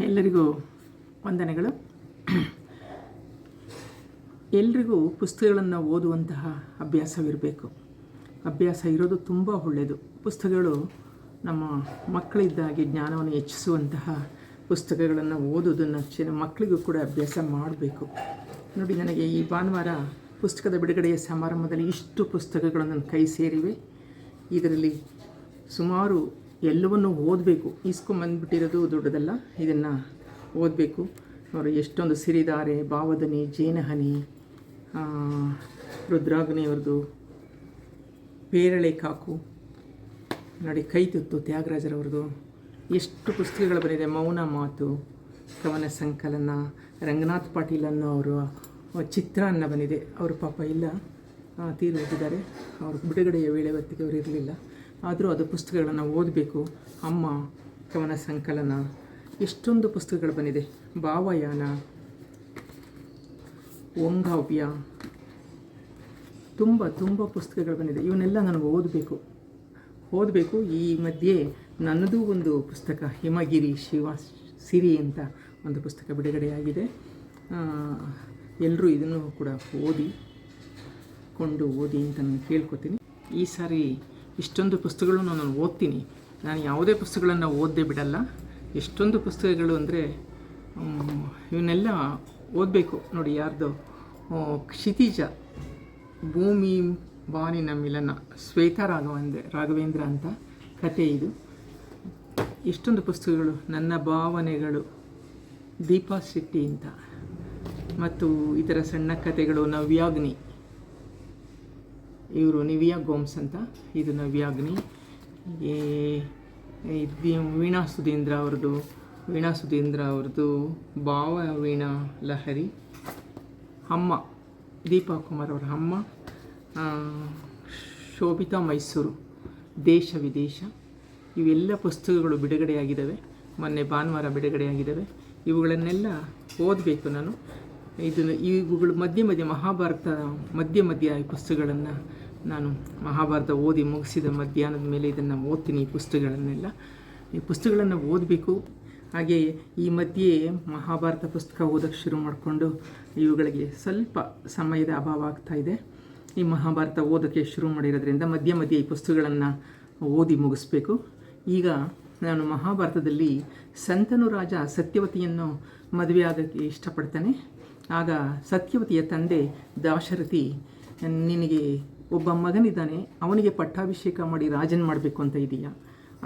ಎಲ್ಲರಿಗೂ ವಂದನೆಗಳು. ಎಲ್ರಿಗೂ ಪುಸ್ತಕಗಳನ್ನು ಓದುವಂತಹ ಅಭ್ಯಾಸವಿರಬೇಕು. ಅಭ್ಯಾಸ ಇರೋದು ತುಂಬ ಒಳ್ಳೆಯದು ಪುಸ್ತಕಗಳು ನಮ್ಮ ಮಕ್ಕಳಿದ್ದಾಗಿ ಜ್ಞಾನವನ್ನು ಹೆಚ್ಚಿಸುವಂತಹ ಪುಸ್ತಕಗಳನ್ನು ಓದೋದನ್ನು ಚಿನ್ನ ಮಕ್ಕಳಿಗೂ ಕೂಡ ಅಭ್ಯಾಸ ಮಾಡಬೇಕು. ನೋಡಿ, ನನಗೆ ಈ ಭಾನುವಾರ ಪುಸ್ತಕದ ಬಿಡುಗಡೆಯ ಸಮಾರಂಭದಲ್ಲಿ ಇಷ್ಟು ಪುಸ್ತಕಗಳು ನನ್ನ ಕೈ ಸೇರಿವೆ. ಇದರಲ್ಲಿ ಸುಮಾರು ಎಲ್ಲವನ್ನು ಓದಬೇಕು. ಇಸ್ಕೊಂಬಂದ್ಬಿಟ್ಟಿರೋದು ದೊಡ್ಡದಲ್ಲ, ಇದನ್ನು ಓದಬೇಕು. ಅವರು ಎಷ್ಟೊಂದು ಸಿರಿದಾರೆ ಭಾವದನಿ ಜೇನಹನಿ ರುದ್ರಾಗ್ನಿಯವ್ರದ್ದು ಪೇರಳೆ ಕಾಕು ನೋಡಿ, ಕೈ ತುತ್ತು ತ್ಯಾಗರಾಜರವ್ರದ್ದು ಎಷ್ಟು ಪುಸ್ತಕಗಳು ಬಂದಿದೆ. ಮೌನ ಮಾತು, ಕವನ ಸಂಕಲನ, ರಂಗನಾಥ್ ಪಾಟೀಲ್ ಅನ್ನೋ ಅವರು ಚಿತ್ರಾನ್ನ ಬಂದಿದೆ. ಅವರು ಪಾಪ ಇಲ್ಲ ತೀರಿ ಹೋಗಿದ್ದಾರೆ ಅವ್ರ ಬಿಡುಗಡೆಯ ವೇಳೆ ಹೊತ್ತಿಗೆ ಅವರು ಇರಲಿಲ್ಲ. ಆದರೂ ಅದು ಪುಸ್ತಕಗಳನ್ನು ಓದಬೇಕು. ಅಮ್ಮ, ಕವನ ಸಂಕಲನ. ಎಷ್ಟೊಂದು ಪುಸ್ತಕಗಳು ಬಂದಿದೆ. ಭಾವಯಾನ, ಓಂಗಾವ್ಯ. ತುಂಬ ತುಂಬ ಪುಸ್ತಕಗಳು ಬಂದಿದೆ. ಇವನ್ನೆಲ್ಲ ನನಗೆ ಓದಬೇಕು. ಓದಬೇಕು. ಈ ಮಧ್ಯೆ ನನ್ನದು ಒಂದು ಪುಸ್ತಕ, ಹಿಮಗಿರಿ ಶಿವ ಸಿರಿ ಅಂತ ಒಂದು ಪುಸ್ತಕ ಬಿಡುಗಡೆಯಾಗಿದೆ. ಎಲ್ಲರೂ ಇದನ್ನು ಕೂಡ ಓದಿ, ಕೊಂಡು ಓದಿ ಅಂತ ನಾನು ಕೇಳ್ಕೊತೀನಿ. ಈ ಸಾರಿ ಇಷ್ಟೊಂದು ಪುಸ್ತಕಗಳನ್ನು ನಾನು ಓದ್ತೀನಿ. ನಾನು ಯಾವುದೇ ಪುಸ್ತಕಗಳನ್ನು ಓದದೆ ಬಿಡಲ್ಲ. ಎಷ್ಟೊಂದು ಪುಸ್ತಕಗಳು ಅಂದರೆ ಇವನ್ನೆಲ್ಲ ಓದಬೇಕು. ನೋಡಿ, ಯಾರ್ದು? ಕ್ಷಿತಿಜ. ಭೂಮಿ ಬಾನಿನ ಮಿಲನ. ಶ್ವೇತಾ ರಾಘವೇಂದ್ರ ರಾಘವೇಂದ್ರ ಅಂತ ಕತೆ ಇದು. ಎಷ್ಟೊಂದು ಪುಸ್ತಕಗಳು. ನನ್ನ ಭಾವನೆಗಳು. ದೀಪಾ ಶೆಟ್ಟಿ ಅಂತ. ಮತ್ತು ಇತರ ಸಣ್ಣ ಕಥೆಗಳು ನವ್ಯಾಗ್ನಿ. ಇವರು ನಿವಿಯಾ ಗೋಮ್ಸ್ ಅಂತ? ಇದು ನವ್ಯಾಗ್ನಿ ಈ- ವೀಣಾ ಸುಧೀಂದ್ರ ಅವ್ರದ್ದು, ವೀಣಾ ಸುಧೀಂದ್ರ ಅವ್ರದ್ದು ಭಾವ ವೀಣಾ ಲಹರಿ. ಅಮ್ಮ, ದೀಪಾ ಕುಮಾರ್ ಅವರ ಅಮ್ಮ ಶೋಭಿತಾ ಮೈಸೂರು, ದೇಶ ವಿದೇಶ. ಇವೆಲ್ಲ ಪುಸ್ತಕಗಳು ಬಿಡುಗಡೆಯಾಗಿದ್ದಾವೆ. ಮೊನ್ನೆ ಭಾನುವಾರ ಬಿಡುಗಡೆಯಾಗಿದ್ದಾವೆ. ಇವುಗಳನ್ನೆಲ್ಲ ಓದಬೇಕು ನಾನು. ಇದನ್ನು ಇವುಗಳು ಮಧ್ಯೆ ಮಧ್ಯೆ ಮಹಾಭಾರತ, ಮಧ್ಯೆ ಮಧ್ಯೆ ಈ ಪುಸ್ತಕಗಳನ್ನು ನಾನು ಮಹಾಭಾರತ ಓದಿ ಮುಗಿಸಿದ ಮಧ್ಯಾಹ್ನದ ಮೇಲೆ ಇದನ್ನು ಓದ್ತೀನಿ ಈ ಪುಸ್ತಕಗಳನ್ನೆಲ್ಲ. ಈ ಪುಸ್ತಕಗಳನ್ನು ಓದಬೇಕು. ಹಾಗೆ ಈ ಮಧ್ಯೆ ಮಹಾಭಾರತ ಪುಸ್ತಕ ಓದೋಕ್ಕೆ ಶುರು ಮಾಡಿಕೊಂಡು ಇವುಗಳಿಗೆ ಸ್ವಲ್ಪ ಸಮಯದ ಅಭಾವ ಆಗ್ತಾ ಇದೆ. ಈ ಮಹಾಭಾರತ ಓದೋಕ್ಕೆ ಶುರು ಮಾಡಿರೋದ್ರಿಂದ ಮಧ್ಯೆ ಮಧ್ಯೆ ಈ ಪುಸ್ತಕಗಳನ್ನು ಓದಿ ಮುಗಿಸ್ಬೇಕು. ಈಗ ನಾನು ಮಹಾಭಾರತದಲ್ಲಿ ಸಂತನು ರಾಜ ಸತ್ಯವತಿಯನ್ನು ಮದುವೆ ಆಗೋಕ್ಕೆ ಇಷ್ಟಪಡ್ತಾನೆ. ಆಗ ಸತ್ಯವತಿಯ ತಂದೆ ದಾಶರಥಿ ನಿನಗೆ ಒಬ್ಬ ಮಗನಿದ್ದಾನೆ, ಅವನಿಗೆ ಪಟ್ಟಾಭಿಷೇಕ ಮಾಡಿ ರಾಜನ್ ಮಾಡಬೇಕು ಅಂತ ಇದೆಯಾ.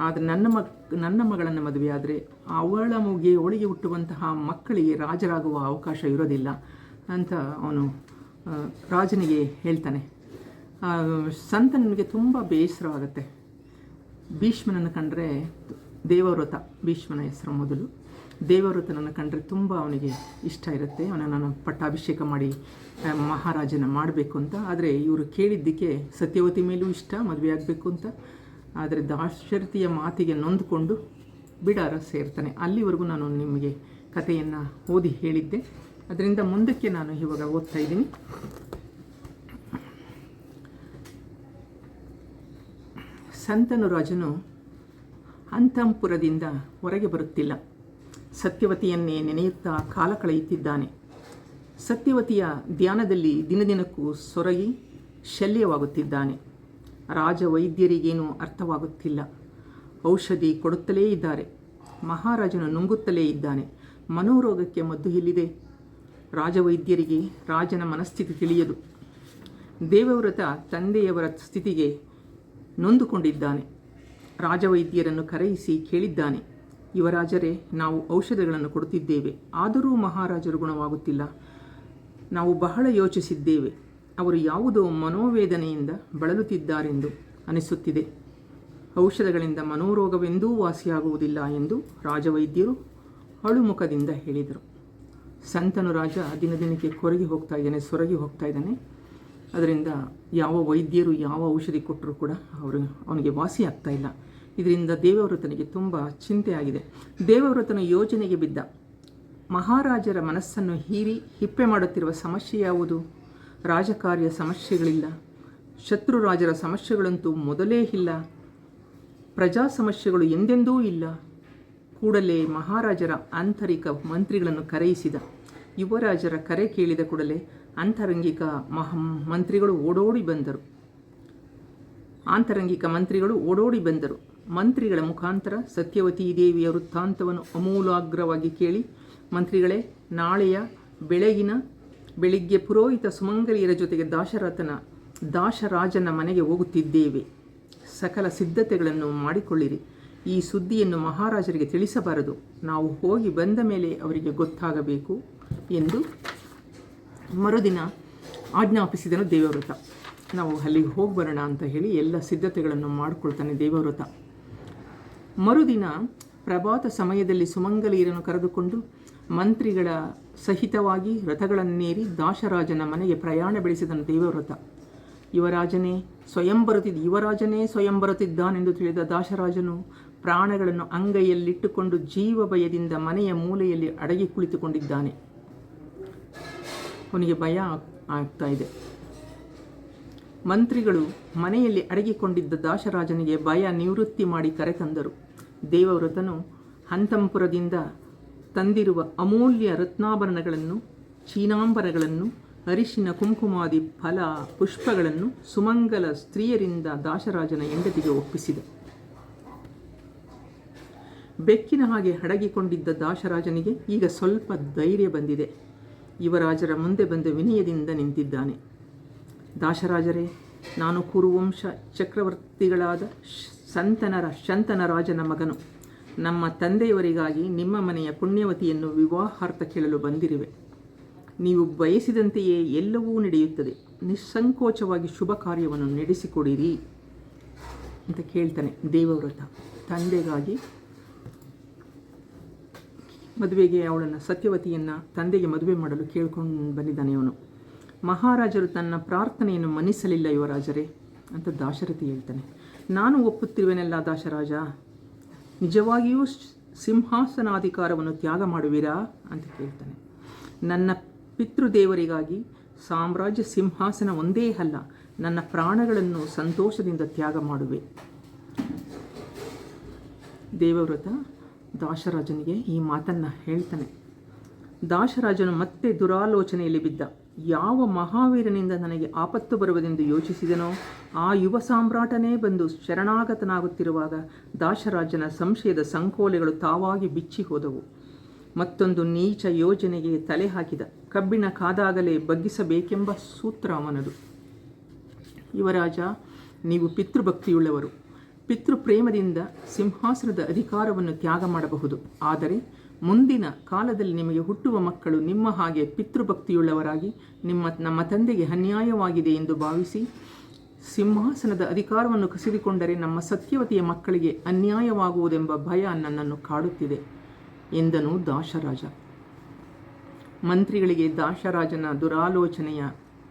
ಆದರೆ ನನ್ನ ಮಕ್ ನನ್ನ ಮಗಳನ್ನು ಮದುವೆ ಆದರೆ ಅವಳ ಮುಗೆ ಅವಳಿಗೆ ಹುಟ್ಟುವಂತಹ ಮಕ್ಕಳಿಗೆ ರಾಜರಾಗುವ ಅವಕಾಶ ಇರೋದಿಲ್ಲ ಅಂತ ಅವನು ರಾಜನಿಗೆ ಹೇಳ್ತಾನೆ. ಸಂತ ಸಂತನಿಗೆ ತುಂಬ ಬೇಸರವಾಗುತ್ತೆ ಭೀಷ್ಮನನ್ನು ಕಂಡ್ರೆ ದೇವವ್ರತ, ಭೀಷ್ಮನ ಹೆಸರು ಮೊದಲು. ದೇವವ್ರತನನ್ನು ಕಂಡ್ರೆ ತುಂಬ ಅವನಿಗೆ ಇಷ್ಟ ಇರುತ್ತೆ. ಅವನನ್ನು ಪಟ್ಟಾಭಿಷೇಕ ಮಾಡಿ ಮಹಾರಾಜನ ಮಾಡಬೇಕು ಅಂತ. ಆದರೆ ಇವರು ಕೇಳಿದ್ದಕ್ಕೆ ಸತ್ಯವತಿ ಮೇಲೂ ಇಷ್ಟ, ಮದುವೆ ಆಗಬೇಕು ಅಂತ. ಆದರೆ ದಾಶರಥಿಯ ಮಾತಿಗೆ ನೊಂದುಕೊಂಡು ಬಿಡಾರ ಸೇರ್ತಾನೆ. ಅಲ್ಲಿವರೆಗೂ ನಾನು ನಿಮಗೆ ಕಥೆಯನ್ನು ಓದಿ ಹೇಳಿದ್ದೆ. ಅದರಿಂದ ಮುಂದಕ್ಕೆ ನಾನು ಇವಾಗ ಓದ್ತಾ ಇದ್ದೀನಿ. ಸಂತನು ರಾಜನು ಅಂತಂಪುರದಿಂದ ಹೊರಗೆ ಬರುತ್ತಿಲ್ಲ. ಸತ್ಯವತಿಯನ್ನೇ ನೆನೆಯುತ್ತಾ ಕಾಲ ಕಳೆಯುತ್ತಿದ್ದಾನೆ. ಸತ್ಯವತಿಯ ಧ್ಯಾನದಲ್ಲಿ ದಿನದಿನಕ್ಕೂ ಸೊರಗಿ ಶಲ್ಯವಾಗುತ್ತಿದ್ದಾನೆ. ರಾಜ ವೈದ್ಯರಿಗೇನೂ ಅರ್ಥವಾಗುತ್ತಿಲ್ಲ. ಔಷಧಿ ಕೊಡುತ್ತಲೇ ಇದ್ದಾರೆ. ಮಹಾರಾಜನು ನುಂಗುತ್ತಲೇ ಇದ್ದಾನೆ. ಮನೋರೋಗಕ್ಕೆ ಮದ್ದು ಇಲ್ಲಿದೆ ರಾಜವೈದ್ಯರಿಗೆ ರಾಜನ ಮನಸ್ಥಿತಿ ತಿಳಿಯದು. ದೇವವ್ರತ ತಂದೆಯವರ ಸ್ಥಿತಿಗೆ ನೊಂದುಕೊಂಡಿದ್ದಾನೆ. ರಾಜವೈದ್ಯರನ್ನು ಕರೆಯಿಸಿ ಕೇಳಿದ್ದಾನೆ. ಯುವರಾಜರೇ, ನಾವು ಔಷಧಗಳನ್ನು ಕೊಡುತ್ತಿದ್ದೇವೆ. ಆದರೂ ಮಹಾರಾಜರು ಗುಣವಾಗುತ್ತಿಲ್ಲ. ನಾವು ಬಹಳ ಯೋಚಿಸಿದ್ದೇವೆ. ಅವರು ಯಾವುದೋ ಮನೋವೇದನೆಯಿಂದ ಬಳಲುತ್ತಿದ್ದಾರೆಂದು ಅನಿಸುತ್ತಿದೆ. ಔಷಧಗಳಿಂದ ಮನೋರೋಗವೆಂದೂ ವಾಸಿಯಾಗುವುದಿಲ್ಲ ಎಂದು ರಾಜವೈದ್ಯರು ಅಳುಮುಖದಿಂದ ಹೇಳಿದರು. ಸಂತನು ರಾಜ ದಿನ ದಿನಕ್ಕೆ ಕೊರಗಿ ಹೋಗ್ತಾ ಇದ್ದಾನೆ, ಸೊರಗಿ ಹೋಗ್ತಾ ಇದ್ದಾನೆ. ಅದರಿಂದ ಯಾವ ವೈದ್ಯರು ಯಾವ ಔಷಧಿ ಕೊಟ್ಟರೂ ಕೂಡ ಅವರು ಅವನಿಗೆ ವಾಸಿಯಾಗ್ತಾ ಇಲ್ಲ. ಇದರಿಂದ ದೇವವ್ರತನಿಗೆ ತುಂಬ ಚಿಂತೆಯಾಗಿದೆ. ದೇವವ್ರತನ ಯೋಜನೆಗೆ ಬಿದ್ದ ಮಹಾರಾಜರ ಮನಸ್ಸನ್ನು ಹೀರಿ ಹಿಪ್ಪೆ ಮಾಡುತ್ತಿರುವ ಸಮಸ್ಯೆ ಯಾವುದು? ರಾಜಕಾರ್ಯ ಸಮಸ್ಯೆಗಳಿಲ್ಲ. ಶತ್ರು ರಾಜರ ಸಮಸ್ಯೆಗಳಂತೂ ಮೊದಲೇ ಇಲ್ಲ. ಪ್ರಜಾ ಸಮಸ್ಯೆಗಳು ಎಂದೆಂದೂ ಇಲ್ಲ. ಕೂಡಲೇ ಮಹಾರಾಜರ ಆಂತರಿಕ ಮಂತ್ರಿಗಳನ್ನು ಕರೆಯಿಸಿದ. ಯುವರಾಜರ ಕರೆ ಕೇಳಿದ ಕೂಡಲೇ ಅಂತರಂಗಿಕ ಮಹ ಮಂತ್ರಿಗಳು ಓಡೋಡಿ ಬಂದರು. ಆಂತರಂಗಿಕ ಮಂತ್ರಿಗಳು ಓಡೋಡಿ ಬಂದರು. ಮಂತ್ರಿಗಳ ಮುಖಾಂತರ ಸತ್ಯವತಿ ದೇವಿಯ ವೃತ್ತಾಂತವನ್ನು ಅಮೂಲಾಗ್ರವಾಗಿ ಕೇಳಿ, ಮಂತ್ರಿಗಳೇ, ನಾಳೆಯ ಬೆಳಗಿನ ಬೆಳಿಗ್ಗೆ ಪುರೋಹಿತ ಸುಮಂಗಲಿಯರ ಜೊತೆಗೆ ದಾಶರಥನ, ದಾಶರಾಜನ ಮನೆಗೆ ಹೋಗುತ್ತಿದ್ದೇವೆ. ಸಕಲ ಸಿದ್ಧತೆಗಳನ್ನು ಮಾಡಿಕೊಳ್ಳಿರಿ. ಈ ಸುದ್ದಿಯನ್ನು ಮಹಾರಾಜರಿಗೆ ತಿಳಿಸಬಾರದು. ನಾವು ಹೋಗಿ ಬಂದ ಮೇಲೆ ಅವರಿಗೆ ಗೊತ್ತಾಗಬೇಕು ಎಂದು ಮರುದಿನ ಆಜ್ಞಾಪಿಸಿದನು ದೇವವ್ರತ. ನಾವು ಅಲ್ಲಿಗೆ ಹೋಗಿ ಬರೋಣ ಅಂತ ಹೇಳಿ ಎಲ್ಲ ಸಿದ್ಧತೆಗಳನ್ನು ಮಾಡಿಕೊಳ್ತಾನೆ ದೇವವ್ರತ. ಮರುದಿನ ಪ್ರಭಾತ ಸಮಯದಲ್ಲಿ ಸುಮಂಗಲಿಯರನ್ನು ಕರೆದುಕೊಂಡು ಮಂತ್ರಿಗಳ ಸಹಿತವಾಗಿ ರಥಗಳನ್ನೇರಿ ದಾಶರಾಜನ ಮನೆಗೆ ಪ್ರಯಾಣ ಬೆಳೆಸಿದನು ದೇವವ್ರತ. ಯುವರಾಜನೇ, ಸ್ವಯಂ ಬರುತ್ತಿದ್ದ, ಯುವರಾಜನೇ ಸ್ವಯಂ ಬರುತ್ತಿದ್ದಾನೆಂದು ತಿಳಿದ ದಾಶರಾಜನು ಪ್ರಾಣಗಳನ್ನು ಅಂಗೈಯಲ್ಲಿಟ್ಟುಕೊಂಡು ಜೀವ ಭಯದಿಂದ ಮನೆಯ ಮೂಲೆಯಲ್ಲಿ ಅಡಗಿ ಕುಳಿತುಕೊಂಡಿದ್ದಾನೆ. ಅವನಿಗೆ ಭಯ ಆಗ್ತಾ ಇದೆ. ಮಂತ್ರಿಗಳು ಮನೆಯಲ್ಲಿ ಅಡಗಿಕೊಂಡಿದ್ದ ದಾಶರಾಜನಿಗೆ ಭಯ ನಿವೃತ್ತಿ ಮಾಡಿ ಕರೆತಂದರು ದೇವವ್ರತನು ಹಂತಂಪುರದಿಂದ ತಂದಿರುವ ಅಮೂಲ್ಯ ರತ್ನಾಭರಣಗಳನ್ನು, ಚೀನಾಂಬರಗಳನ್ನು, ಅರಿಶಿನ ಕುಂಕುಮಾದಿ ಫಲ ಪುಷ್ಪಗಳನ್ನು ಸುಮಂಗಲ ಸ್ತ್ರೀಯರಿಂದ ದಾಶರಾಜನ ಹೆಂಡತಿಗೆ ಒಪ್ಪಿಸಿದ. ಬೆಕ್ಕಿನ ಹಾಗೆ ಅಡಗಿಕೊಂಡಿದ್ದ ದಾಶರಾಜನಿಗೆ ಈಗ ಸ್ವಲ್ಪ ಧೈರ್ಯ ಬಂದಿದೆ. ಯುವರಾಜರ ಮುಂದೆ ಬಂದು ವಿನಯದಿಂದ ನಿಂತಿದ್ದಾನೆ. ದಾಶರಾಜರೇ, ನಾನು ಕುರುವಂಶ ಚಕ್ರವರ್ತಿಗಳಾದ ಸಂತನರ ಶಂತನ ರಾಜನ ಮಗನು. ನಮ್ಮ ತಂದೆಯವರಿಗಾಗಿ ನಿಮ್ಮ ಮನೆಯ ಪುಣ್ಯವತಿಯನ್ನು ವಿವಾಹಾರ್ಥ ಕೇಳಲು ಬಂದಿರುವೆ. ನೀವು ಬಯಸಿದಂತೆಯೇ ಎಲ್ಲವೂ ನಡೆಯುತ್ತದೆ. ನಿಸ್ಸಂಕೋಚವಾಗಿ ಶುಭ ಕಾರ್ಯವನ್ನು ನಡೆಸಿಕೊಡಿರಿ ಅಂತ ಕೇಳ್ತಾನೆ ದೇವವ್ರತ. ತಂದೆಗಾಗಿ ಮದುವೆಗೆ ಅವಳನ್ನು ಸತ್ಯವತಿಯನ್ನು ತಂದೆಗೆ ಮದುವೆ ಮಾಡಲು ಕೇಳ್ಕೊಂಡು ಬಂದಿದ್ದಾನೆ ಅವನು. ಮಹಾರಾಜರು ತನ್ನ ಪ್ರಾರ್ಥನೆಯನ್ನು ಮನ್ನಿಸಲಿಲ್ಲ ಯುವರಾಜರೇ ಅಂತ ದಾಶರಥಿ ಹೇಳ್ತಾನೆ. ನಾನು ಒಪ್ಪುತ್ತಿರುವೆನಲ್ಲ ದಾಶರಾಜ? ನಿಜವಾಗಿಯೂ ಸಿಂಹಾಸನಾಧಿಕಾರವನ್ನು ತ್ಯಾಗ ಮಾಡುವಿರಾ? ಅಂತ ಕೇಳ್ತಾನೆ. ನನ್ನ ಪಿತೃದೇವರಿಗಾಗಿ ಸಾಮ್ರಾಜ್ಯ ಸಿಂಹಾಸನ ಒಂದೇ ಅಲ್ಲ, ನನ್ನ ಪ್ರಾಣಗಳನ್ನು ಸಂತೋಷದಿಂದ ತ್ಯಾಗ ಮಾಡುವೆ. ದೇವವ್ರತ ದಾಶರಾಜನಿಗೆ ಈ ಮಾತನ್ನು ಹೇಳ್ತಾನೆ. ದಾಶರಾಜನು ಮತ್ತೆ ದುರಾಲೋಚನೆಯಲ್ಲಿ ಬಿದ್ದ. ಯಾವ ಮಹಾವೀರನಿಂದ ನನಗೆ ಆಪತ್ತು ಬರುವುದೆಂದು ಯೋಚಿಸಿದನೋ, ಆ ಯುವ ಸಾಮ್ರಾಟನೇ ಬಂದು ಶರಣಾಗತನಾಗುತ್ತಿರುವಾಗ ದಾಶರಾಜನ ಸಂಶಯದ ಸಂಕೋಲೆಗಳು ತಾವಾಗಿ ಬಿಚ್ಚಿ ಹೋದವು. ಮತ್ತೊಂದು ನೀಚ ಯೋಜನೆಗೆ ತಲೆ ಹಾಕಿದ. ಕಬ್ಬಿಣ ಕಾದಾಗಲೇ ಬಗ್ಗಿಸಬೇಕೆಂಬ ಸೂತ್ರ ಅವನದು. ಯುವರಾಜ, ನೀವು ಪಿತೃಭಕ್ತಿಯುಳ್ಳವರು. ಪಿತೃಪ್ರೇಮದಿಂದ ಸಿಂಹಾಸನದ ಅಧಿಕಾರವನ್ನು ತ್ಯಾಗ ಮಾಡಬಹುದು. ಆದರೆ ಮುಂದಿನ ಕಾಲದಲ್ಲಿ ನಿಮಗೆ ಹುಟ್ಟುವ ಮಕ್ಕಳು ನಿಮ್ಮ ಹಾಗೆ ಪಿತೃಭಕ್ತಿಯುಳ್ಳವರಾಗಿ, ನಿಮ್ಮ, ನಮ್ಮ ತಂದೆಗೆ ಅನ್ಯಾಯವಾಗಿದೆ ಎಂದು ಭಾವಿಸಿ, ಸಿಂಹಾಸನದ ಅಧಿಕಾರವನ್ನು ಕಸಿದುಕೊಂಡರೆ ನಮ್ಮ ಸತ್ಯವತಿಯ ಮಕ್ಕಳಿಗೆ ಅನ್ಯಾಯವಾಗುವುದೆಂಬ ಭಯ ನನ್ನನ್ನು ಕಾಡುತ್ತಿದೆ, ಎಂದನು ದಾಶರಾಜ. ಮಂತ್ರಿಗಳಿಗೆ ದಾಶರಾಜನ ದುರಾಲೋಚನೆಯ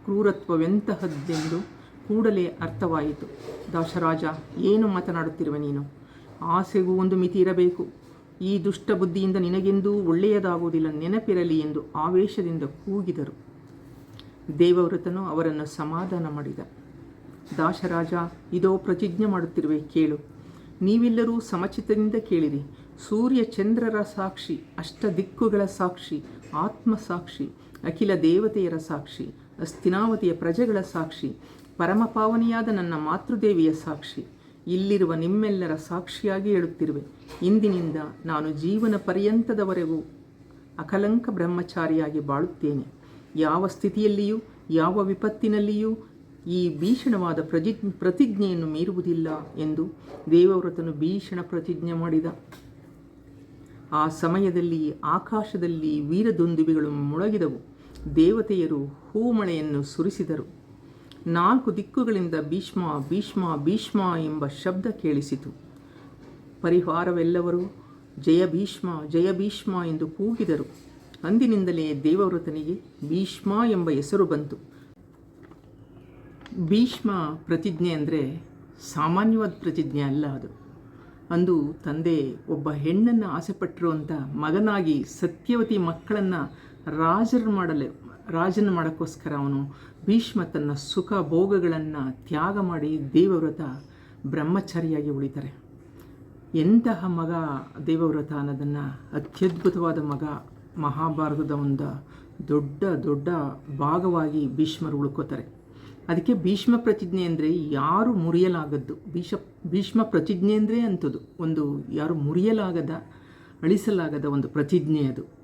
ಕ್ರೂರತ್ವವೆಂತಹದ್ದೆಂದು ಕೂಡಲೇ ಅರ್ಥವಾಯಿತು. ದಾಶರಾಜ, ಏನು ಮಾತನಾಡುತ್ತಿರುವ ನೀನು? ಆಸೆಗೂ ಒಂದು ಮಿತಿ ಇರಬೇಕು. ಈ ದುಷ್ಟ ಬುದ್ಧಿಯಿಂದ ನಿನಗೆಂದೂ ಒಳ್ಳೆಯದಾಗುವುದಿಲ್ಲ, ನೆನಪಿರಲಿ ಎಂದು ಆವೇಶದಿಂದ ಕೂಗಿದರು. ದೇವವ್ರತನು ಅವರನ್ನು ಸಮಾಧಾನ ಮಾಡಿದ. ದಾಶರಾಜ, ಇದೋ ಪ್ರತಿಜ್ಞೆ ಮಾಡುತ್ತಿರುವೆ, ಕೇಳು. ನೀವೆಲ್ಲರೂ ಸಮಚಿತದಿಂದ ಕೇಳಿರಿ. ಸೂರ್ಯ ಚಂದ್ರರ ಸಾಕ್ಷಿ ಅಷ್ಟ ದಿಕ್ಕುಗಳ ಸಾಕ್ಷಿ, ಆತ್ಮ ಸಾಕ್ಷಿ, ಅಖಿಲ ದೇವತೆಯರ ಸಾಕ್ಷಿ ಅಸ್ತಿನಾವತಿಯ ಪ್ರಜೆಗಳ ಸಾಕ್ಷಿ, ಪರಮಪಾವನಿಯಾದ ನನ್ನ ಮಾತೃದೇವಿಯ ಸಾಕ್ಷಿ. ಇಲ್ಲಿರುವ ನಿಮ್ಮೆಲ್ಲರ ಸಾಕ್ಷಿಯಾಗಿ ಹೇಳುತ್ತಿರುವೆ. ಇಂದಿನಿಂದ ನಾನು ಜೀವನ ಪರ್ಯಂತದವರೆಗೂ ಅಕಲಂಕ ಬ್ರಹ್ಮಚಾರಿಯಾಗಿ ಬಾಳುತ್ತೇನೆ. ಯಾವ ಸ್ಥಿತಿಯಲ್ಲಿಯೂ, ಯಾವ ವಿಪತ್ತಿನಲ್ಲಿಯೂ ಈ ಭೀಷಣವಾದ ಪ್ರಜಿ, ಪ್ರತಿಜ್ಞೆಯನ್ನು ಮೀರುವುದಿಲ್ಲ ಎಂದು ದೇವವ್ರತನು ಭೀಷಣ ಪ್ರತಿಜ್ಞೆ ಮಾಡಿದ. ಆ ಸಮಯದಲ್ಲಿ ಆಕಾಶದಲ್ಲಿ ವೀರದೊಂದುಬಿಗಳು ಮೊಳಗಿದವು. ದೇವತೆಯರು ಹೂಮಳೆಯನ್ನು ಸುರಿಸಿದರು. ನಾಲ್ಕು ದಿಕ್ಕುಗಳಿಂದ ಭೀಷ್ಮ ಭೀಷ್ಮ ಭೀಷ್ಮ ಎಂಬ ಶಬ್ದ ಕೇಳಿಸಿತು. ಪರಿಹಾರವೆಲ್ಲವರು ಜಯ ಭೀಷ್ಮ ಜಯ ಭೀಷ್ಮ ಎಂದು ಕೂಗಿದರು. ಅಂದಿನಿಂದಲೇ ದೇವವ್ರತನಿಗೆ ಭೀಷ್ಮ ಎಂಬ ಹೆಸರು ಬಂತು. ಭೀಷ್ಮ ಪ್ರತಿಜ್ಞೆ ಅಂದರೆ ಸಾಮಾನ್ಯವಾದ ಪ್ರತಿಜ್ಞೆ ಅಲ್ಲ ಅದು. ಅಂದು ತಂದೆ ಒಬ್ಬ ಹೆಣ್ಣನ್ನು ಆಸೆಪಟ್ಟಿರುವಂಥ ಮಗನಾಗಿ ಸತ್ಯವತಿ ಮಕ್ಕಳನ್ನು ರಾಜರು ಮಾಡಲು ರಾಜನ ಮಾಡೋಕ್ಕೋಸ್ಕರ ಅವನು ಭೀಷ್ಮ ತನ್ನ ಸುಖ ಭೋಗಗಳನ್ನು ತ್ಯಾಗ ಮಾಡಿ ದೇವವ್ರತ ಬ್ರಹ್ಮಚಾರಿಯಾಗಿ ಉಳಿತಾರೆ. ಎಂತಹ ಮಗ ದೇವವ್ರತ ಅನ್ನೋದನ್ನು ಅತ್ಯದ್ಭುತವಾದ ಮಗ ಮಹಾಭಾರತದ ಒಂದು ದೊಡ್ಡ ದೊಡ್ಡ ಭಾಗವಾಗಿ ಭೀಷ್ಮರು ಉಳ್ಕೋತಾರೆ. ಅದಕ್ಕೆ ಭೀಷ್ಮ ಪ್ರತಿಜ್ಞೆ ಅಂದರೆ ಯಾರು ಮುರಿಯಲಾಗದ್ದು? ಭೀಷ, ಭೀಷ್ಮ ಪ್ರತಿಜ್ಞೆ ಅಂದರೆ ಅಂಥದ್ದು. ಒಂದು ಯಾರು ಮುರಿಯಲಾಗದ, ಅಳಿಸಲಾಗದ ಒಂದು ಪ್ರತಿಜ್ಞೆ ಅದು.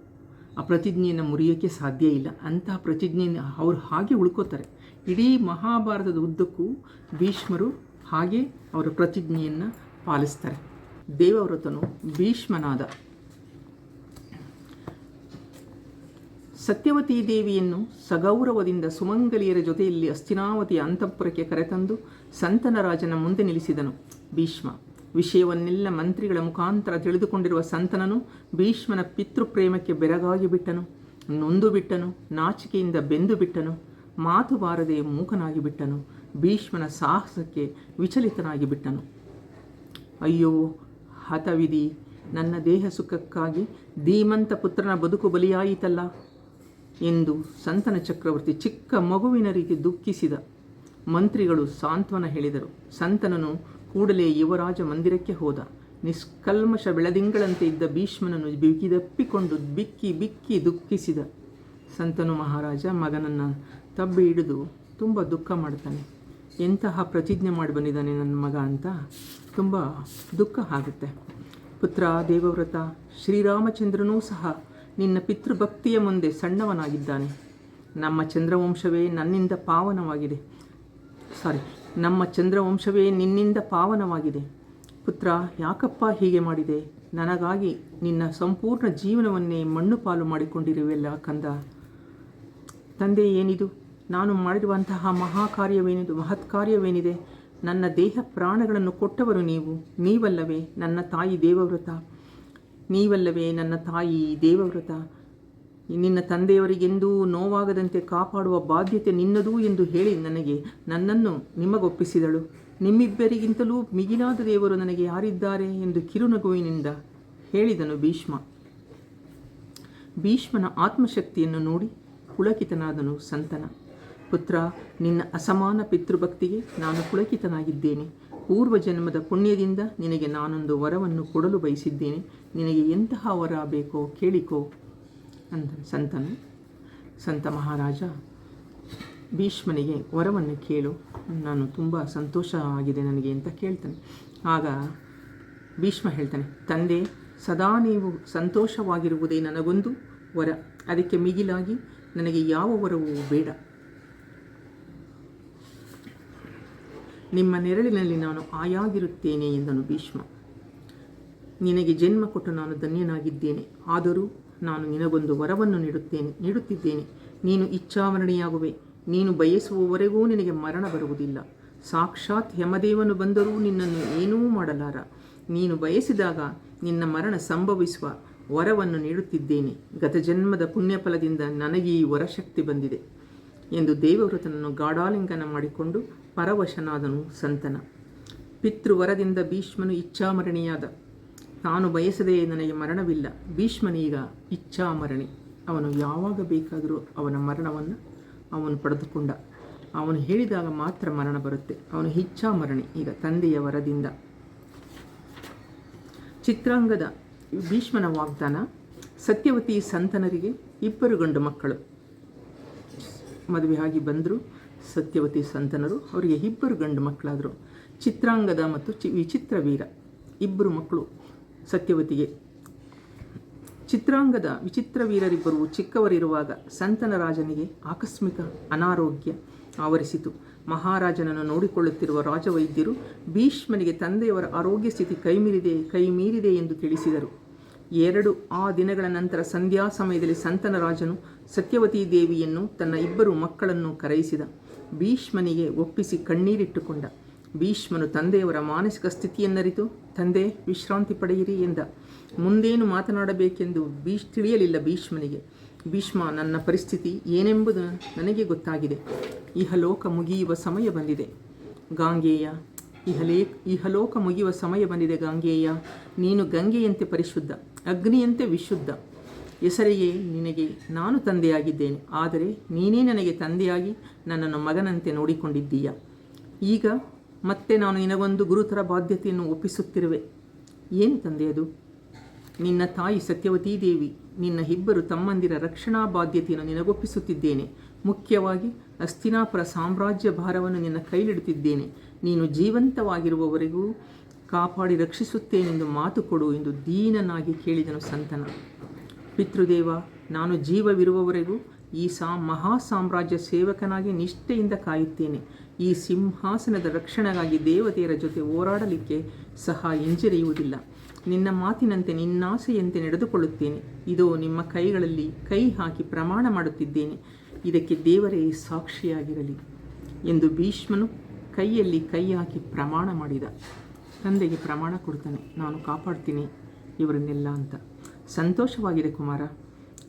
ಆ ಪ್ರತಿಜ್ಞೆಯನ್ನು ಮುರಿಯೋಕ್ಕೆ ಸಾಧ್ಯ ಇಲ್ಲ. ಅಂತಹ ಪ್ರತಿಜ್ಞೆಯನ್ನು ಅವ್ರು ಹಾಗೆ ಉಳ್ಕೋತಾರೆ. ಇಡೀ ಮಹಾಭಾರತದ ಉದ್ದಕ್ಕೂ ಭೀಷ್ಮರು ಹಾಗೆ ಅವರ ಪ್ರತಿಜ್ಞೆಯನ್ನು ಪಾಲಿಸ್ತಾರೆ. ದೇವವ್ರತನು ಭೀಷ್ಮನಾದ ಸತ್ಯವತಿ ದೇವಿಯನ್ನು ಸಗೌರವದಿಂದ ಸುಮಂಗಲಿಯರ ಜೊತೆಯಲ್ಲಿ ಅಸ್ತಿನಾವತಿಯ ಅಂತಃಪುರಕ್ಕೆ ಕರೆತಂದು ಸಂತನ ರಾಜನ ಮುಂದೆ ನಿಲ್ಲಿಸಿದನು ಭೀಷ್ಮ. ವಿಷಯವನ್ನೆಲ್ಲ ಮಂತ್ರಿಗಳ ಮುಖಾಂತರ ತಿಳಿದುಕೊಂಡಿರುವ ಸಂತನನು ಭೀಷ್ಮನ ಪಿತೃಪ್ರೇಮಕ್ಕೆ ಬೆರಗಾಗಿ ಬಿಟ್ಟನು, ನೊಂದು ಬಿಟ್ಟನು, ನಾಚಿಕೆಯಿಂದ ಬೆಂದು ಬಿಟ್ಟನು, ಮಾತು ಬಾರದೆ ಮೂಕನಾಗಿ ಬಿಟ್ಟನು, ಭೀಷ್ಮನ ಸಾಹಸಕ್ಕೆ ವಿಚಲಿತನಾಗಿ ಬಿಟ್ಟನು. ಅಯ್ಯೋ, ಹತವಿಧಿ, ನನ್ನ ದೇಹ ಸುಖಕ್ಕಾಗಿ ಧೀಮಂತ ಪುತ್ರನ ಬದುಕು ಬಲಿಯಾಯಿತಲ್ಲ ಎಂದು ಸಂತನ ಚಕ್ರವರ್ತಿ ಚಿಕ್ಕ ಮಗುವಿನ ರೀತಿ ದುಃಖಿಸಿದ. ಮಂತ್ರಿಗಳು ಸಾಂತ್ವನ ಹೇಳಿದರು. ಸಂತನನು ಕೂಡಲೇ ಯುವರಾಜ ಮಂದಿರಕ್ಕೆ ಹೋದ. ನಿಷ್ಕಲ್ಮಶ ಬೆಳದಿಂಗಳಂತೆ ಇದ್ದ ಭೀಷ್ಮನನ್ನು ಬಿಗಿದಪ್ಪಿಕೊಂಡು ಬಿಕ್ಕಿ ಬಿಕ್ಕಿ ದುಃಖಿಸಿದ. ಸಂತನು ಮಹಾರಾಜ ಮಗನನ್ನು ತಬ್ಬಿ ಹಿಡಿದು ತುಂಬ ದುಃಖ ಮಾಡ್ತಾನೆ. ಎಂತಹ ಪ್ರತಿಜ್ಞೆ ಮಾಡಿ ಬಂದಿದ್ದಾನೆ ನನ್ನ ಮಗ ಅಂತ ತುಂಬ ದುಃಖ ಆಗುತ್ತೆ. ಪುತ್ರ, ದೇವವ್ರತ, ಶ್ರೀರಾಮಚಂದ್ರನೂ ಸಹ ನಿನ್ನ ಪಿತೃಭಕ್ತಿಯ ಮುಂದೆ ಸಣ್ಣವನಾಗಿದ್ದಾನೆ. ನಮ್ಮ ಚಂದ್ರವಂಶವೇ ನನ್ನಿಂದ ಪಾವನವಾಗಿದೆ. ಸಾರಿ ನಮ್ಮ ಚಂದ್ರವಂಶವೇ ನಿನ್ನಿಂದ ಪಾವನವಾಗಿದೆ. ಪುತ್ರ, ಯಾಕಪ್ಪ ಹೀಗೆ ಮಾಡಿದೆ? ನನಗಾಗಿ ನಿನ್ನ ಸಂಪೂರ್ಣ ಜೀವನವನ್ನೇ ಮಣ್ಣು ಪಾಲು ಮಾಡಿಕೊಂಡಿರುವೆಲ್ಲ ಕಂದ. ತಂದೆ, ಏನಿದು? ನಾನು ಮಾಡಿರುವಂತಹ ಮಹಾಕಾರ್ಯವೇನಿದು? ಮಹತ್ ಕಾರ್ಯವೇನಿದೆ ನನ್ನ ದೇಹ ಪ್ರಾಣಗಳನ್ನು ಕೊಟ್ಟವರು ನೀವು. ನೀವಲ್ಲವೇ ನನ್ನ ತಾಯಿ ದೇವವ್ರತ. ನೀವಲ್ಲವೇ ನನ್ನ ತಾಯಿ ದೇವವ್ರತ. ನಿನ್ನ ತಂದೆಯವರಿಗೆಂದೂ ನೋವಾಗದಂತೆ ಕಾಪಾಡುವ ಬಾಧ್ಯತೆ ನಿನ್ನದು ಎಂದು ಹೇಳಿ ನನಗೆ ನನ್ನನ್ನು ನಿಮಗೊಪ್ಪಿಸಿದಳು. ನಿಮ್ಮಿಬ್ಬರಿಗಿಂತಲೂ ಮಿಗಿಲಾದ ದೇವರು ನನಗೆ ಯಾರಿದ್ದಾರೆ ಎಂದು ಕಿರುನಗುವಿನಿಂದ ಹೇಳಿದನು ಭೀಷ್ಮ. ಭೀಷ್ಮನ ಆತ್ಮಶಕ್ತಿಯನ್ನು ನೋಡಿ ಪುಳಕಿತನಾದನು ಸಂತನ. ಪುತ್ರ, ನಿನ್ನ ಅಸಮಾನ ಪಿತೃಭಕ್ತಿಗೆ ನಾನು ಪುಳಕಿತನಾಗಿದ್ದೇನೆ. ಪೂರ್ವ ಜನ್ಮದ ಪುಣ್ಯದಿಂದ ನಿನಗೆ ನಾನೊಂದು ವರವನ್ನು ಕೊಡಲು ಬಯಸಿದ್ದೇನೆ. ನಿನಗೆ ಎಂತಹ ವರ ಬೇಕೋ ಕೇಳಿಕೋ. ಅಂತ ಸಂತನು. ಸಂತ ಮಹಾರಾಜ, ಭೀಷ್ಮನಿಗೆ ವರವನ್ನು ಕೇಳು. ನಾನು ತುಂಬ ಸಂತೋಷ ಆಗಿದೆ ನನಗೆ ಅಂತ ಕೇಳ್ತಾನೆ. ಆಗ ಭೀಷ್ಮ ಹೇಳ್ತಾನೆ, ತಂದೆ, ಸದಾ ನೀವು ಸಂತೋಷವಾಗಿರುವುದೇ ನನಗೊಂದು ವರ. ಅದಕ್ಕೆ ಮಿಗಿಲಾಗಿ ನನಗೆ ಯಾವ ವರವೂ ಬೇಡ. ನಿಮ್ಮ ನೆರಳಿನಲ್ಲಿ ನಾನು ಆಯಾಗಿರುತ್ತೇನೆ ಎಂದನು ಭೀಷ್ಮ. ನಿನಗೆ ಜನ್ಮ ಕೊಟ್ಟು ನಾನು ಧನ್ಯನಾಗಿದ್ದೇನೆ. ಆದರೂ ನಾನು ನಿನಗೊಂದು ವರವನ್ನು ನೀಡುತ್ತೇನೆ, ನೀಡುತ್ತಿದ್ದೇನೆ. ನೀನು ಇಚ್ಛಾವರಣೆಯಾಗುವೆ. ನೀನು ಬಯಸುವವರೆಗೂ ನಿನಗೆ ಮರಣ ಬರುವುದಿಲ್ಲ. ಸಾಕ್ಷಾತ್ ಯಮದೇವನು ಬಂದರೂ ನಿನ್ನನ್ನು ಏನೂ ಮಾಡಲಾರ. ನೀನು ಬಯಸಿದಾಗ ನಿನ್ನ ಮರಣ ಸಂಭವಿಸುವ ವರವನ್ನು ನೀಡುತ್ತಿದ್ದೇನೆ. ಗತಜನ್ಮದ ಪುಣ್ಯಫಲದಿಂದ ನನಗೆ ಈ ವರಶಕ್ತಿ ಬಂದಿದೆ ಎಂದು ದೇವವ್ರತನನ್ನು ಗಾಢಾಲಿಂಗನ ಮಾಡಿಕೊಂಡು ಪರವಶನಾದನು ಸಂತನ. ಪಿತೃವರದಿಂದ ಭೀಷ್ಮನು ಇಚ್ಛಾಮರಣಿಯಾದ ತಾನು ಬಯಸದೇ ನನಗೆ ಮರಣವಿಲ್ಲ. ಭೀಷ್ಮನೀಗ ಇಚ್ಛಾಮರಣಿ. ಅವನು ಯಾವಾಗ ಬೇಕಾದರೂ ಅವನ ಮರಣವನ್ನು ಅವನು ಪಡೆದುಕೊಂಡ. ಅವನು ಹೇಳಿದಾಗ ಮಾತ್ರ ಮರಣ ಬರುತ್ತೆ. ಅವನು ಇಚ್ಛಾಮರಣಿ, ಈಗ ತಂದೆಯ ವರದಿಂದ. ಚಿತ್ರಾಂಗದ ಭೀಷ್ಮನ ವಾಗ್ದಾನ, ಸತ್ಯವತಿ ಸಂತನರಿಗೆ ಇಬ್ಬರು ಗಂಡು ಮಕ್ಕಳು. ಮದುವೆಯಾಗಿ ಬಂದರು ಸತ್ಯವತಿ ಸಂತನರು, ಅವರಿಗೆ ಇಬ್ಬರು ಗಂಡು ಮಕ್ಕಳಾದರು. ಚಿತ್ರಾಂಗದ ಮತ್ತು ಚಿ ವಿಚಿತ್ರ ವೀರ. ಇಬ್ಬರು ಮಕ್ಕಳು ಸತ್ಯವತಿಗೆ. ಚಿತ್ರಾಂಗದ ವಿಚಿತ್ರ ವೀರರಿಬ್ಬರು ಚಿಕ್ಕವರಿರುವಾಗ ಸಂತನ ರಾಜನಿಗೆ ಆಕಸ್ಮಿಕ ಅನಾರೋಗ್ಯ ಆವರಿಸಿತು. ಮಹಾರಾಜನನ್ನು ನೋಡಿಕೊಳ್ಳುತ್ತಿರುವ ರಾಜವೈದ್ಯರು ಭೀಷ್ಮನಿಗೆ ತಂದೆಯವರ ಆರೋಗ್ಯ ಸ್ಥಿತಿ ಕೈಮೀರಿದೆ ಕೈಮೀರಿದೆ ಎಂದು ತಿಳಿಸಿದರು. ಎರಡು ಆ ದಿನಗಳ ನಂತರ ಸಂಧ್ಯಾ ಸಮಯದಲ್ಲಿ ಸಂತನ ರಾಜನು ಸತ್ಯವತಿ ದೇವಿಯನ್ನು ತನ್ನ ಇಬ್ಬರು ಮಕ್ಕಳನ್ನು ಕರೆಯಿಸಿದ. ಭೀಷ್ಮನಿಗೆ ಒಪ್ಪಿಸಿ ಕಣ್ಣೀರಿಟ್ಟುಕೊಂಡ. ಭೀಷ್ಮನು ತಂದೆಯವರ ಮಾನಸಿಕ ಸ್ಥಿತಿಯನ್ನರಿತು, ತಂದೆ, ವಿಶ್ರಾಂತಿ ಪಡೆಯಿರಿ ಎಂದ. ಮುಂದೇನು ಮಾತನಾಡಬೇಕೆಂದು ಭೀಷ್ ತಿಳಿಯಲಿಲ್ಲ ಭೀಷ್ಮನಿಗೆ. ಭೀಷ್ಮ, ನನ್ನ ಪರಿಸ್ಥಿತಿ ಏನೆಂಬುದು ನನಗೆ ಗೊತ್ತಾಗಿದೆ. ಇಹಲೋಕ ಮುಗಿಯುವ ಸಮಯ ಬಂದಿದೆ. ಗಾಂಗೆಯ, ಇಹಲೇ, ಇಹಲೋಕ ಮುಗಿಯುವ ಸಮಯ ಬಂದಿದೆ ಗಾಂಗೇಯ. ನೀನು ಗಂಗೆಯಂತೆ ಪರಿಶುದ್ಧ, ಅಗ್ನಿಯಂತೆ ವಿಶುದ್ಧ. ಹೆಸರಿಗೆ ನಿನಗೆ ನಾನು ತಂದೆಯಾಗಿದ್ದೇನೆ. ಆದರೆ ನೀನೇ ನನಗೆ ತಂದೆಯಾಗಿ ನನ್ನನ್ನು ಮಗನಂತೆ ನೋಡಿಕೊಂಡಿದ್ದೀಯ? ಈಗ ಮತ್ತೆ ನಾನು ನಿನಗೊಂದು ಗುರುತರ ಬಾಧ್ಯತೆಯನ್ನು ಒಪ್ಪಿಸುತ್ತಿರುವೆ. ಏನು ತಂದೆ ಅದು? ನಿನ್ನ ತಾಯಿ ಸತ್ಯವತೀ ದೇವಿ ನಿನ್ನ ಇಬ್ಬರು ತಮ್ಮಂದಿರ ರಕ್ಷಣಾ ಬಾಧ್ಯತೆಯನ್ನು ನಿನಗೊಪ್ಪಿಸುತ್ತಿದ್ದೇನೆ. ಮುಖ್ಯವಾಗಿ ಅಸ್ತಿನಾಪುರ ಸಾಮ್ರಾಜ್ಯ ಭಾರವನ್ನು ನಿನ್ನ ಕೈಲಿಡುತ್ತಿದ್ದೇನೆ. ನೀನು ಜೀವಂತವಾಗಿರುವವರೆಗೂ ಕಾಪಾಡಿ ರಕ್ಷಿಸುತ್ತೇನೆಂದು ಮಾತು ಕೊಡು ಎಂದು ದೀನನಾಗಿ ಕೇಳಿದನು ಸಂತನ. ಪಿತೃದೇವ, ನಾನು ಜೀವವಿರುವವರೆಗೂ ಈ ಸಾ ಮಹಾ ಸಾಮ್ರಾಜ್ಯ ಸೇವಕನಾಗಿ ನಿಷ್ಠೆಯಿಂದ ಕಾಯುತ್ತೇನೆ. ಈ ಸಿಂಹಾಸನದ ರಕ್ಷಣೆಗಾಗಿ ದೇವತೆಯರ ಜೊತೆ ಹೋರಾಡಲಿಕ್ಕೆ ಸಹ ಹಿಂಜರಿಯುವುದಿಲ್ಲ. ನಿನ್ನ ಮಾತಿನಂತೆ ನಿನ್ನಾಸೆಯಂತೆ ನಡೆದುಕೊಳ್ಳುತ್ತೇನೆ. ಇದು, ನಿಮ್ಮ ಕೈಗಳಲ್ಲಿ ಕೈ ಹಾಕಿ ಪ್ರಮಾಣ ಮಾಡುತ್ತಿದ್ದೇನೆ. ಇದಕ್ಕೆ ದೇವರೇ ಸಾಕ್ಷಿಯಾಗಿರಲಿ ಎಂದು ಭೀಷ್ಮನು ಕೈಯಲ್ಲಿ ಕೈ ಹಾಕಿ ಪ್ರಮಾಣ ಮಾಡಿದ. ತಂದೆಗೆ ಪ್ರಮಾಣ ಕೊಡ್ತಾನೆ. ನಾನು ಕಾಪಾಡ್ತೀನಿ ಇವರನ್ನೆಲ್ಲ ಅಂತ. ಸಂತೋಷವಾಗಿದೆ ಕುಮಾರ.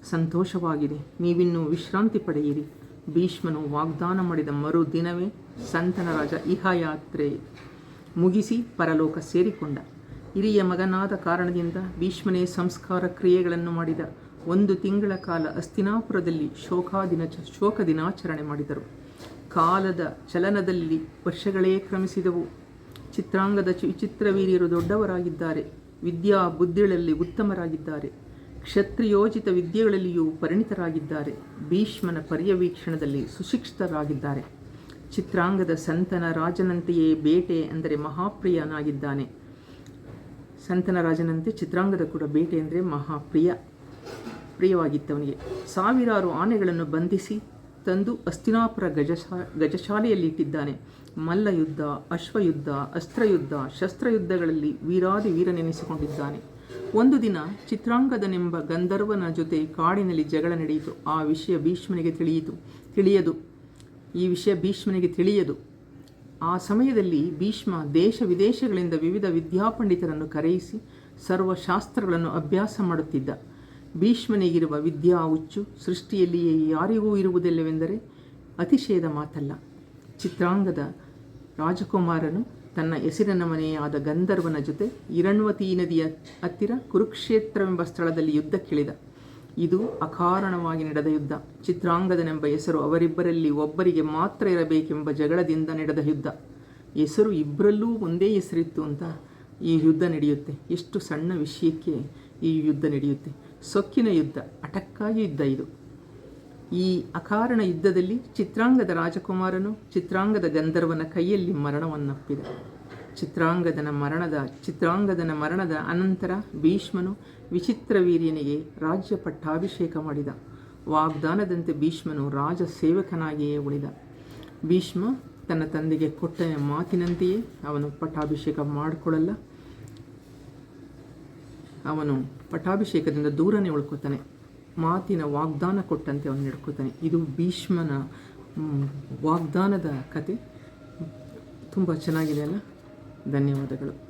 ಸಂತೋಷವಾಗಿದೆ ನೀವಿನ್ನೂ ವಿಶ್ರಾಂತಿ ಪಡೆಯಿರಿ. ಭೀಷ್ಮನು ವಾಗ್ದಾನ ಮಾಡಿದ ಮರು ದಿನವೇ ಸಂತನ ರಾಜ ಇಹಯಾತ್ರೆ ಮುಗಿಸಿ ಪರಲೋಕ ಸೇರಿಕೊಂಡ. ಹಿರಿಯ ಮಗನಾದ ಕಾರಣದಿಂದ ಭೀಷ್ಮನೇ ಸಂಸ್ಕಾರ ಕ್ರಿಯೆಗಳನ್ನು ಮಾಡಿದ. ಒಂದು ತಿಂಗಳ ಕಾಲ ಅಸ್ತಿನಾಪುರದಲ್ಲಿ ಶೋಕಾದಿನ ಶೋಕ ದಿನಾಚರಣೆ ಮಾಡಿದರು. ಕಾಲದ ಚಲನದಲ್ಲಿ ವರ್ಷಗಳೇ ಕ್ರಮಿಸಿದವು. ಚಿತ್ರಾಂಗದ ಚಿ- ವಿಚಿತ್ರವೀರ್ಯರು ದೊಡ್ಡವರಾಗಿದ್ದಾರೆ. ವಿದ್ಯಾ ಬುದ್ಧಿಗಳಲ್ಲಿ ಉತ್ತಮರಾಗಿದ್ದಾರೆ. ಕ್ಷತ್ರಿಯೋಚಿತ ವಿದ್ಯೆಗಳಲ್ಲಿಯೂ ಪರಿಣಿತರಾಗಿದ್ದಾರೆ. ಭೀಷ್ಮನ ಪರ್ಯವೀಕ್ಷಣದಲ್ಲಿ ಸುಶಿಕ್ಷಿತರಾಗಿದ್ದಾರೆ. ಚಿತ್ರಾಂಗದ ಸಂತನ ರಾಜನಂತೆಯೇ ಬೇಟೆ ಅಂದರೆ ಮಹಾಪ್ರಿಯನಾಗಿದ್ದಾನೆ. ಸಂತನ ರಾಜನಂತೆ ಚಿತ್ರಾಂಗದ ಕೂಡ ಬೇಟೆ ಅಂದರೆ ಮಹಾಪ್ರಿಯ ಪ್ರಿಯವಾಗಿತ್ತವನಿಗೆ ಸಾವಿರಾರು ಆನೆಗಳನ್ನು ಬಂಧಿಸಿ ತಂದು ಅಸ್ತಿನಾಪುರ ಗಜಶಾ ಗಜಶಾಲೆಯಲ್ಲಿ ಇಟ್ಟಿದ್ದಾನೆ ಮಲ್ಲಯುದ್ಧ, ಅಶ್ವಯುದ್ಧ, ಅಸ್ತ್ರಯುದ್ಧ, ಶಸ್ತ್ರಯುದ್ಧಗಳಲ್ಲಿ ವೀರಾದಿ ವೀರನೆನಿಸಿಕೊಂಡಿದ್ದಾನೆ. ಒಂದು ದಿನ ಚಿತ್ರಾಂಗದನೆಂಬ ಗಂಧರ್ವನ ಜೊತೆ ಕಾಡಿನಲ್ಲಿ ಜಗಳ ನಡೆಯಿತು. ಆ ವಿಷಯ ಭೀಷ್ಮನಿಗೆ ತಿಳಿಯಿತು. ತಿಳಿಯದು. ಈ ವಿಷಯ ಭೀಷ್ಮನಿಗೆ ತಿಳಿಯದು. ಆ ಸಮಯದಲ್ಲಿ ಭೀಷ್ಮ ದೇಶ ವಿದೇಶಗಳಿಂದ ವಿವಿಧ ವಿದ್ಯಾಪಂಡಿತರನ್ನು ಕರೆಯಿಸಿ ಸರ್ವಶಾಸ್ತ್ರಗಳನ್ನು ಅಭ್ಯಾಸ ಮಾಡುತ್ತಿದ್ದ. ಭೀಷ್ಮನಿಗಿರುವ ವಿದ್ಯಾ ಹುಚ್ಚು ಸೃಷ್ಟಿಯಲ್ಲಿಯೇ ಯಾರಿಗೂ ಇರುವುದಿಲ್ಲವೆಂದರೆ ಅತಿಶಯದ ಮಾತಲ್ಲ. ಚಿತ್ರಾಂಗದ ರಾಜಕುಮಾರನು ತನ್ನ ಹೆಸರಿನ ಮನೆಯಾದ ಗಂಧರ್ವನ ಜೊತೆ ಇರಣ್ವತಿ ನದಿಯ ಹತ್ತಿರ ಕುರುಕ್ಷೇತ್ರವೆಂಬ ಸ್ಥಳದಲ್ಲಿ ಯುದ್ಧಕ್ಕಿಳಿದ ಇದು ಅಕಾರಣವಾಗಿ ನಡೆದ ಯುದ್ಧ. ಚಿತ್ರಾಂಗದನೆಂಬ ಹೆಸರು ಅವರಿಬ್ಬರಲ್ಲಿ ಒಬ್ಬರಿಗೆ ಮಾತ್ರ ಇರಬೇಕೆಂಬ ಜಗಳದಿಂದ ನಡೆದ ಯುದ್ಧ. ಹೆಸರು ಇಬ್ಬರಲ್ಲೂ ಒಂದೇ ಹೆಸರಿತ್ತು ಅಂತ ಈ ಯುದ್ಧ ನಡೆಯುತ್ತೆ. ಎಷ್ಟು ಸಣ್ಣ ವಿಷಯಕ್ಕೆ ಈ ಯುದ್ಧ ನಡೆಯುತ್ತೆ. ಸೊಕ್ಕಿನ ಯುದ್ಧ, ಅಟಕ್ಕಾಗಿ ಯುದ್ಧ ಇದು. ಈ ಅಕಾರಣ ಯುದ್ಧದಲ್ಲಿ ಚಿತ್ರಾಂಗದ ರಾಜಕುಮಾರನು ಚಿತ್ರಾಂಗದ ಗಂಧರ್ವನ ಕೈಯಲ್ಲಿ ಮರಣವನ್ನಪ್ಪಿದ. ಚಿತ್ರಾಂಗದನ ಮರಣದ ಚಿತ್ರಾಂಗದನ ಮರಣದ ಅನಂತರ ಭೀಷ್ಮನು ವಿಚಿತ್ರ ವೀರ್ಯನಿಗೆ ರಾಜ್ಯ ಪಟ್ಟಾಭಿಷೇಕ ಮಾಡಿದ. ವಾಗ್ದಾನದಂತೆ ಭೀಷ್ಮನು ರಾಜ ಸೇವಕನಾಗಿಯೇ ಉಳಿದ. ಭೀಷ್ಮ ತನ್ನ ತಂದೆಗೆ ಕೊಟ್ಟ ಮಾತಿನಂತೆಯೇ ಅವನು ಪಟ್ಟಾಭಿಷೇಕ ಮಾಡಿಕೊಳ್ಳಲ್ಲ. ಅವನು ಪಟ್ಟಾಭಿಷೇಕದಿಂದ ದೂರನೇ ಉಳ್ಕೋತಾನೆ. ಮಾತಿನ ವಾಗ್ದಾನ ಕೊಟ್ಟಂತೆ ಅವನು ನಡ್ಕೋತಾನೆ ಇದು ಭೀಷ್ಮನ ವಾಗ್ದಾನದ ಕತೆ. ತುಂಬ ಚೆನ್ನಾಗಿದೆ ಅಲ್ಲ? ಧನ್ಯವಾದಗಳು.